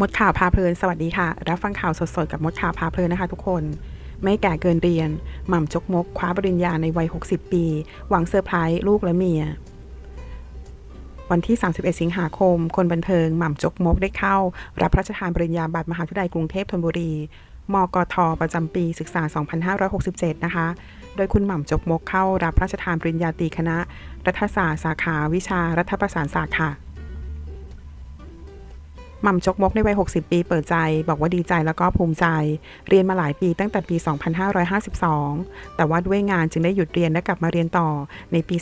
มดข่าวพาเพลิน สวัสดีค่ะ รับฟังข่าวสดๆ กับมดข่าวพาเพลินนะคะทุกคน ไม่แก่เกินเรียน หม่ำจกมก คว้าปริญญาในวัย 60 ปี หวังเซอร์ไพรส์ลูกและเมีย วันที่ 31 สิงหาคม คนบันเทิง หม่ำจกมกได้เข้า รับพระราชทานปริญญาบัตรมหาวิทยาลัยกรุงเทพธนบุรี มกท ประจำปีศึกษา 2567 นะคะ โดยคุณหม่ำจกมกเข้ารับพระราชทานปริญญาตรีคณะ รัฐศาสตร์สาขาวิชารัฐประศานศาสตร์ค่ะ หม่ำจกมกในวัย 60 ปีเปิดใจ บอกว่าดีใจแล้วก็ภูมิใจ เรียนมาหลายปีตั้งแต่ปี 2552 แต่ว่าด้วยงานจึงได้หยุดเรียนและกลับมาเรียนต่อในปี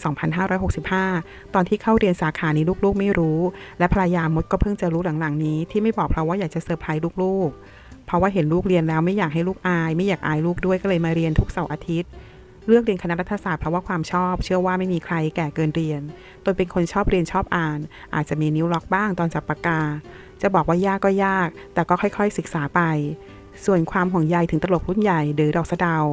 2565 ตอนที่เข้าเรียนสาขานี้ลูกๆ ไม่รู้ และภรรยามดก็เพิ่งจะรู้หลังๆนี้ ที่ไม่บอกเพราะว่าอยากจะเซอร์ไพรส์ลูกๆ เพราะว่าเห็นลูกเรียนแล้วไม่อยากให้ลูกอาย ไม่อยากอายลูกด้วยก็เลยมาเรียนทุกเสาร์อาทิตย์ เลือกเรียนคณะรัฐศาสตร์เพราะว่าความชอบ เชื่อว่าไม่มีใครแก่เกินเรียน ตนเป็นคนชอบเรียนชอบอ่าน อาจจะมีนิ้วล็อกบ้างตอนจับปากกา จะบอกว่ายากก็ยาก แต่ก็ค่อยๆศึกษาไป ส่วนความห่วงใยถึงตลกรุ่นใหญ่หรือดอกสะดาว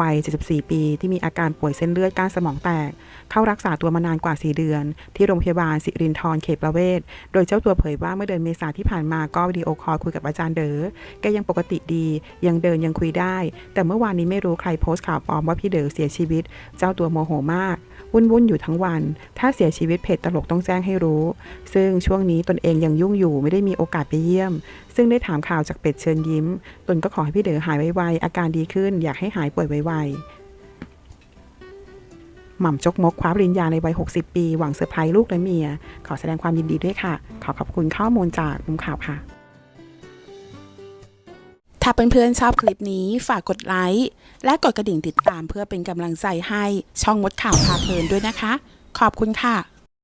วัย 74 ปี ที่มีอาการป่วยเส้นเลือดก้านสมองแตก เข้ารักษาตัวมานานกว่า 4 เดือน ที่โรงพยาบาลสิรินทรเขตประเวศ โดยเจ้าตัวเผยว่าเมื่อเดือนเมษาที่ผ่านมาก็วิดีโอคอลคุยกับอาจารย์เด๋อแกยังปกติดี ยังเดินยังคุยได้ แต่เมื่อวานนี้ไม่รู้ใครโพสต์ข่าวปลอมว่าพี่เด๋อเสียชีวิต เจ้าตัวโมโหมากวุ่นวุ่นๆอยู่ทั้งวัน ถ้าเสียชีวิตเพจตลกต้องแจ้งให้รู้ ซึ่งช่วงนี้ตนเองยังยุ่งอยู่ไม่ได้มีโอกาสไปเยี่ยม ซึ่งได้ถามข่าวจากเป็ดเชิญยิ้มตนก็ขอให้พี่เด๋อหายไวๆอาการดีขึ้น อยากให้หายป่วยไวๆหม่ำจกมกคว้าปริญญาในวัย 60 ปี หวังเซอร์ไพรส์ลูกและเมีย ขอแสดงความยินดีด้วยค่ะ ขอขอบคุณข้อมูลจากมุมข่าวค่ะ ถ้าเพื่อนๆชอบคลิปนี้ฝากกดไลค์และกดกระดิ่งติดตามเพื่อเป็นกำลังใจให้ช่องมดข่าวพาเพลินด้วยนะคะ ขอบคุณค่ะ